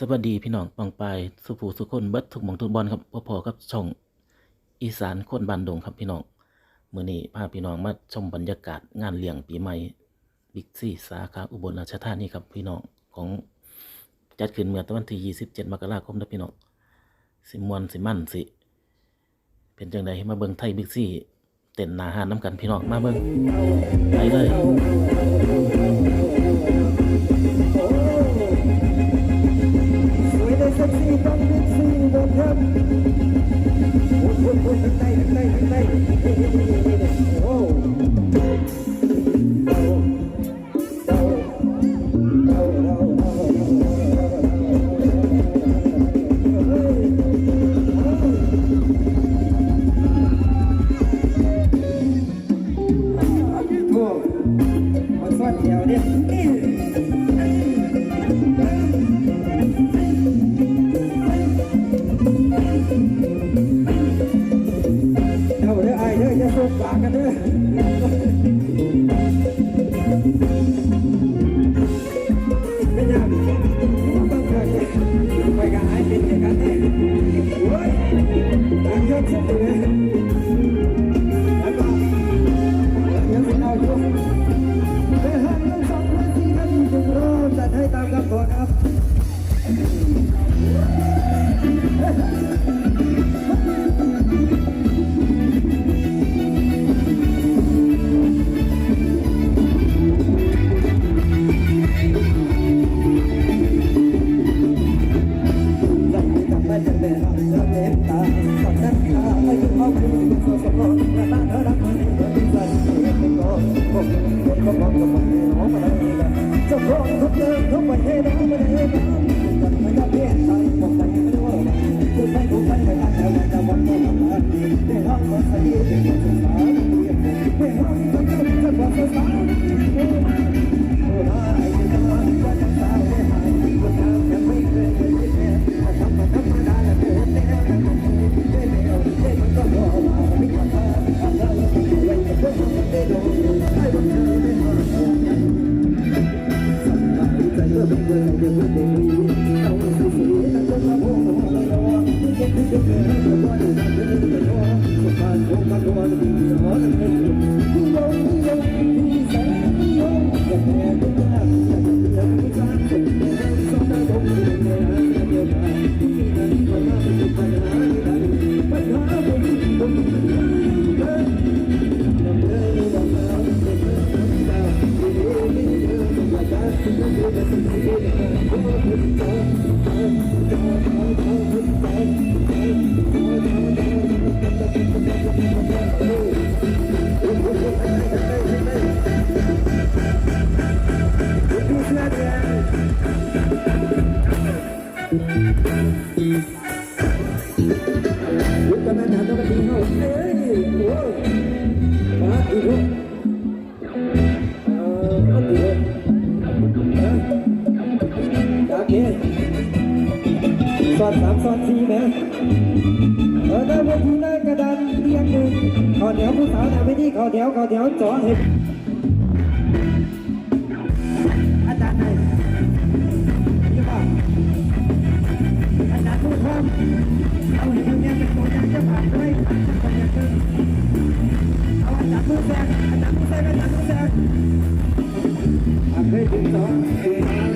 สวัสดีพี่น้องปองไปสุภูสุคนเบิดทุกหมองทุกบอลครับพอๆกับช่องอีสานคนบานดงครับพี่น้องเมื่อนี้พาพี่น้องมาชมบรรยากาศงานเลี้ยงปีใหม่บิ๊กซี่สาขาอุบลราชธานีครับพี่น้องของจัดขึ้นเมื่อตะวันที่ 27 มกราคมนะพี่น้องสิมวนสิมั่นสิ เป็นจังไดมาเบิ้งไทยบิ๊กซี่เต้นหน้าหานน้ำกันพี่น้องมาเบิ้งไปเลย โอ้ยโอ้ยโอ้ยทั้งใต้ทั้งใต้ทั้งใต้ Thank. Thank you. สอดสามสอดสี่นะเออได้วันที่ได้กระดานเรียงหนึ่งขอแถวผู้สาวทำไม่ดีขอแถวขอแถวจ่อเห็ดอาจารย์ไหนนี่ป่ะอาจารย์ผู้ทำเอาเห็ดเนี่ยเป็นตัวอย่างจะผ่านด้วยคนอย่างนึงเอาอาจารย์ผู้แซงอาจารย์ผู้แซงอาจารย์ผู้แซงอะเคยถึงสองนึ่ง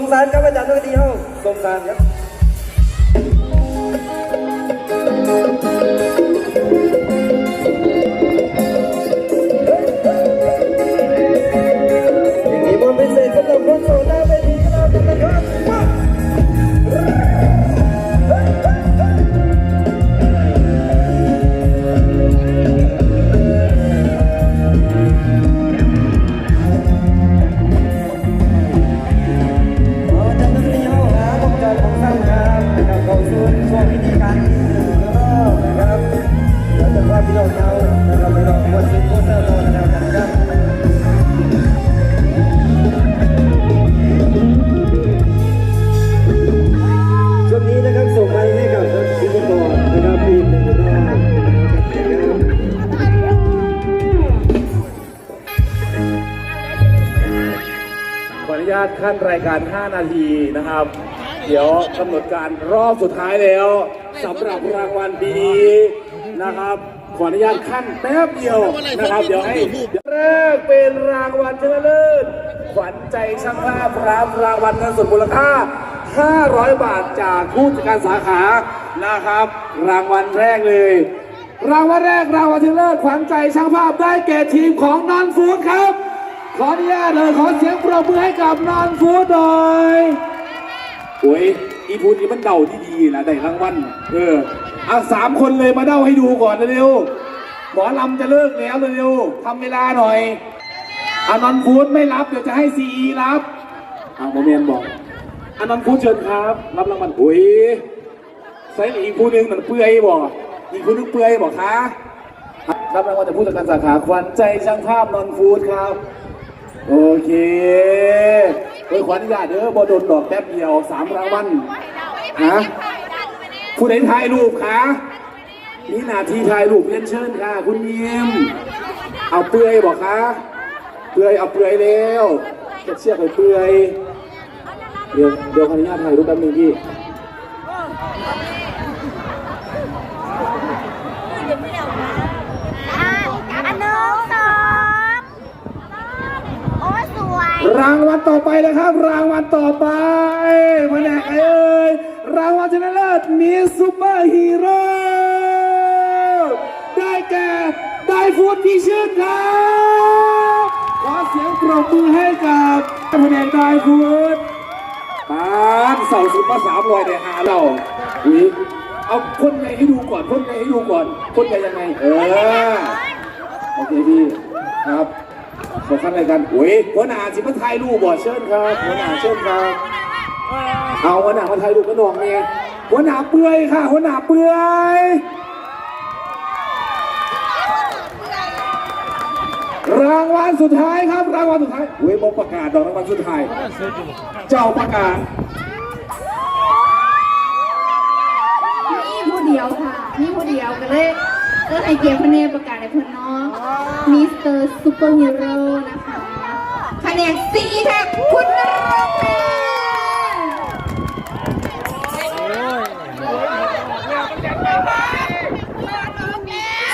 งสารครับอาจารย์นักดีเฮาสงสารครับ การ 5 นาทีนะครับ เดี๋ยวกำหนดการรอบสุดท้ายแล้วสำหรับรางวัลปีนี้นะครับ ขออนุญาตขั้นแป๊บเดียวนะครับ เดี๋ยวให้แรกเป็นรางวัลชนะเลิศขวัญใจช่างภาพรับรางวัลเงินสดมูลค่า 500 บาทจากผู้จัดการสาขานะครับ รางวัลแรกเลย รางวัลแรกรางวัลชนะเลิศขวัญใจช่างภาพได้แก่ทีมของนอนฟูดครับ ขออนุญาตเลยขอเสียงปรบมือให้กับนอนฟูดหน่อยโอ้ยอีพูดนี่มันเดาที่ดีนะได้รางวัลเออเอาสามคนเลยมาเดาให้ดูก่อนเร็วหมอลำจะเลิกแล้วเร็วทำเวลาหน่อยอานอนฟูดไม่รับเดี๋ยวจะให้ซีรับอาโมเมนบอกอานอนฟูดเชิญครับ รับรางวัลโอ้ยใส่อีกผู้หนึงมันเปื่อยบอกอีกผู้นึงเปื่อยบอกคะรับรางวัลจากผู้จัดการสาขาขวัญใจช่างภาพนอนฟูดครับ โอเคโอ้ยขวัญญาตเด้อบอโดนดอกแป๊บเดียวสามรางวัลฮะผู้ใดถ่ายรูปคะนี่นาทีถ่ายรูปเรียนเชิญค่ะ คุณเมียมเอาเปลือยบอกคะเปลือยเอาเปลือยเร็วจะเชือกไปเปลือยเดี๋ยวเดี๋ยวขออนุญาตถ่ายรูปแป๊บนึงพี่ อะอันหนึ่งสองโอ้ยสวย รางวัลต่อไปนะครับ รางวัลต่อไปแผนกเอ้ยรางวัลชนะเลิศมีซูเปอร์ฮีโร่ได้แก่ได้ฟูดพิชิตครับขอเสียงปรบมือให้กับแผนกได้ฟูดปานเสาสุดมาสามรอยในหาเราอุ้ยเอาคนใหญ่ให้ดูก่อนคนใหญ่ให้ดูก่อนคนใหญ่ยังไงเออโอเคพี่ครับ ขอขั้นรายการโอ้ยหัวหน้าสิมาถ่ายรูปบ่เชิญครับหัวหน้าเชิญครับ เอาหัวหน้ามาถ่ายรูปกันหน่องเนี่ยหัวหน้าเปื่อยค่ะ หัวหน้าเปื่อยรางวัลสุดท้ายครับ รางวัลสุดท้ายเว้ยบอกประกาศดอกรางวัลสุดท้าย เจ้าประกาศนี่ผู้เดียวค่ะนี่ผู้เดียวก็เลย เออไอเกียร์พเนประกาศในเพื่อนน้องมิสเตอร์ซูเปอร์ฮีโร่นะคะคะแนนสีแท็กคุณนรงค์ค่ะ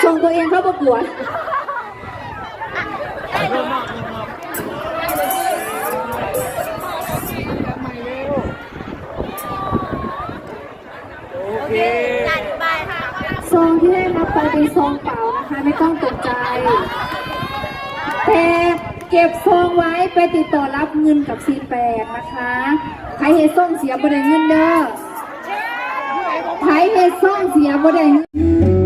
ส่งตัวเองเข้าประกวดจัดไปค่ะ ซองที่ได้รับไปเป็นซองเปล่านะคะ ไม่ต้องตกใจแต่เก็บซองไว้ไปติดต่อรับเงินกับซีแปดนะคะ ใครเฮ็ดซ่องเสียบ่ได้เงินเด้อ ใครเฮ็ดซ่องเสียบ่ได้เงิน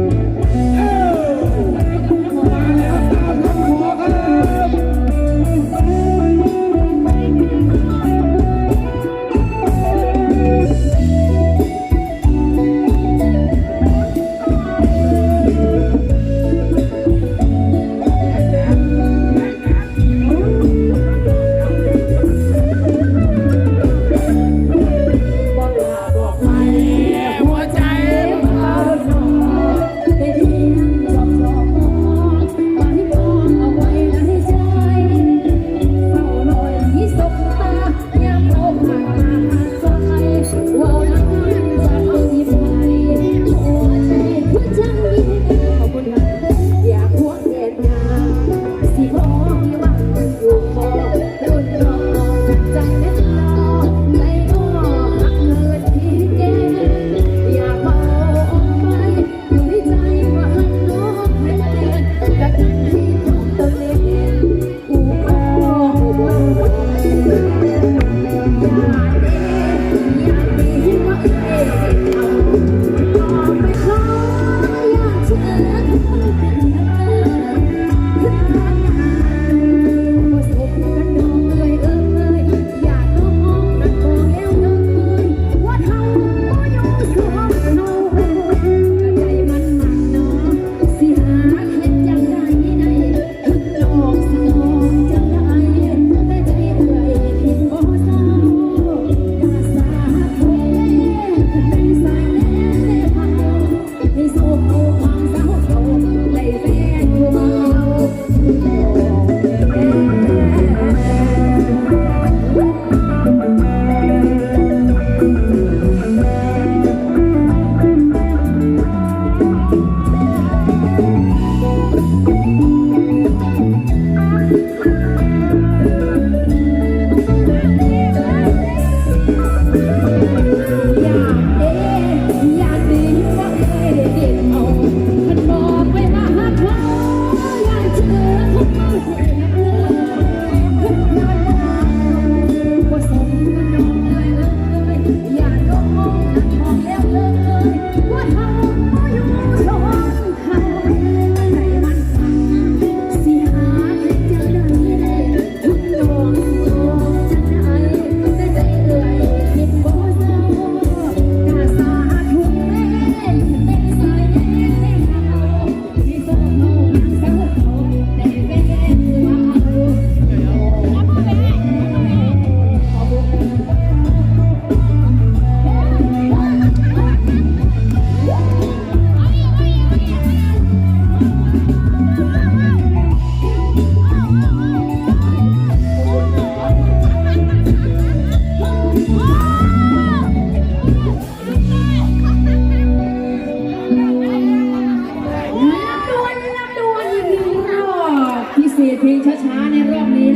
พลงช้าๆในรอบนี้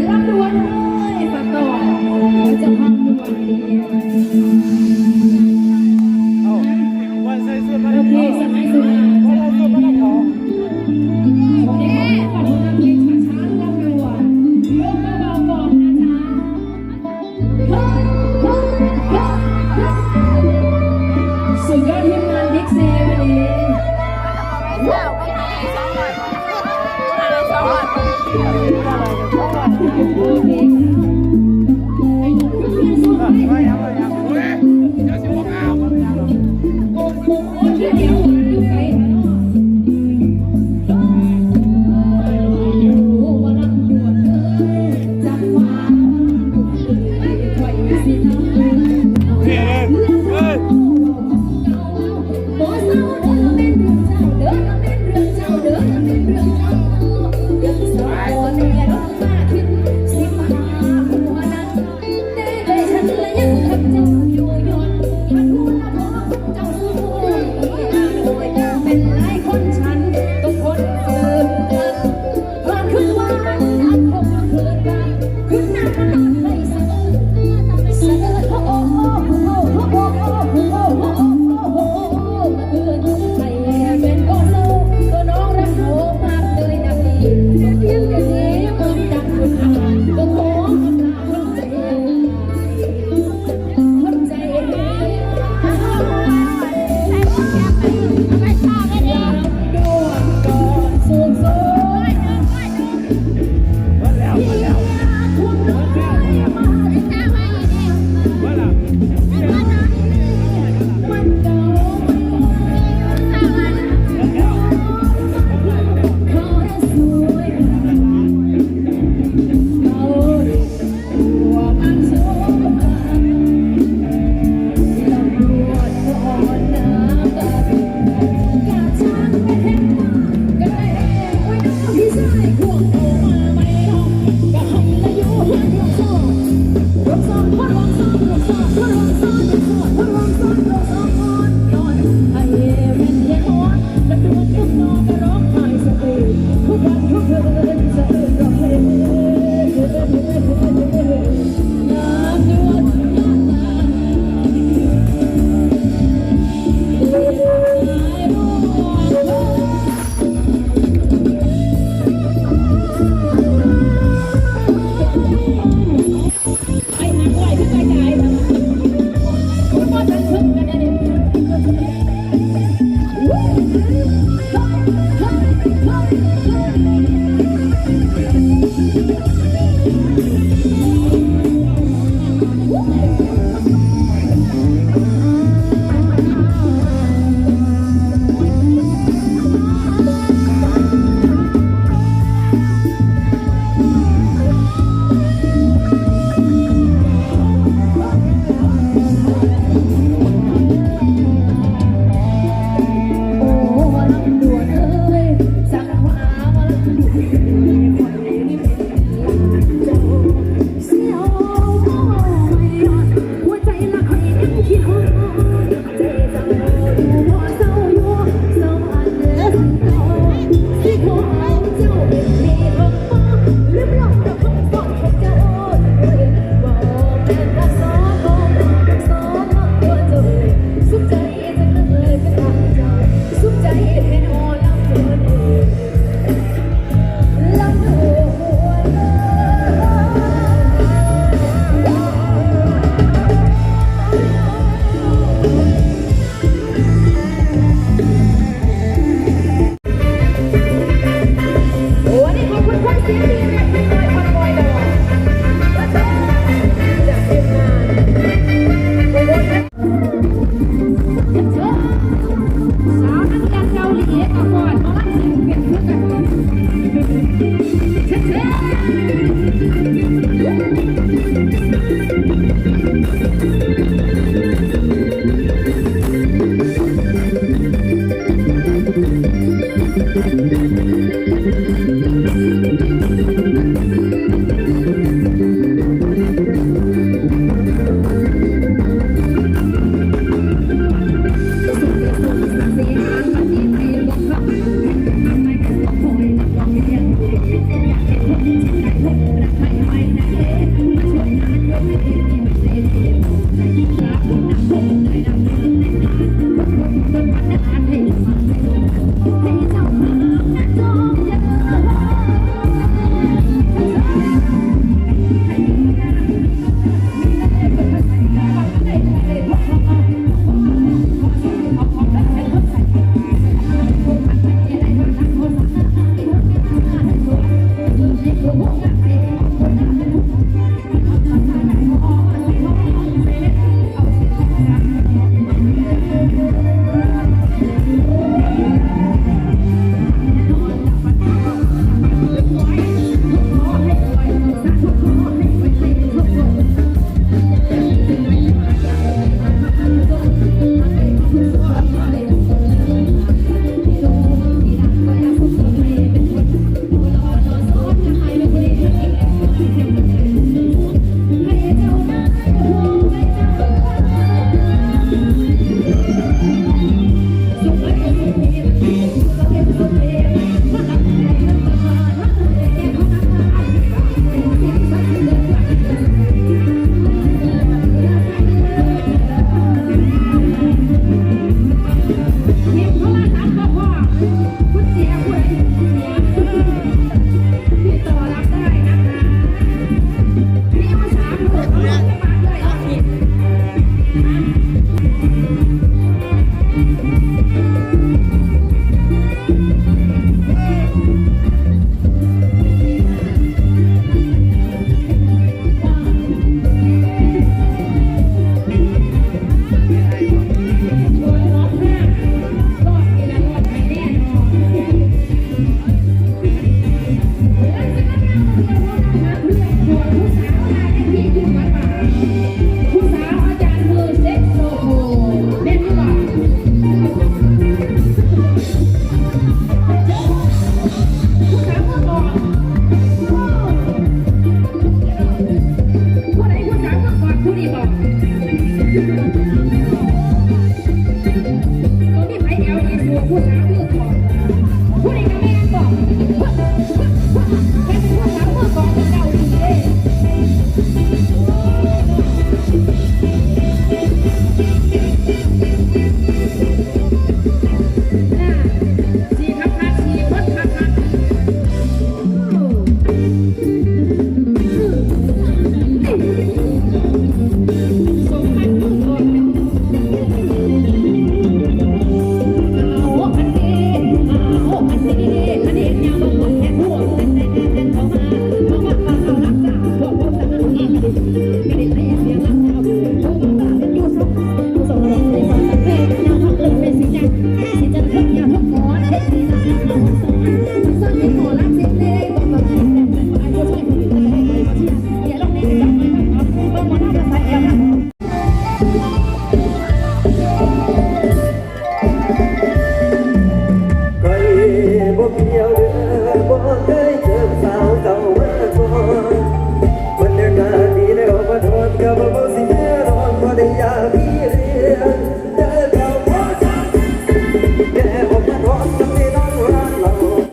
Thank you.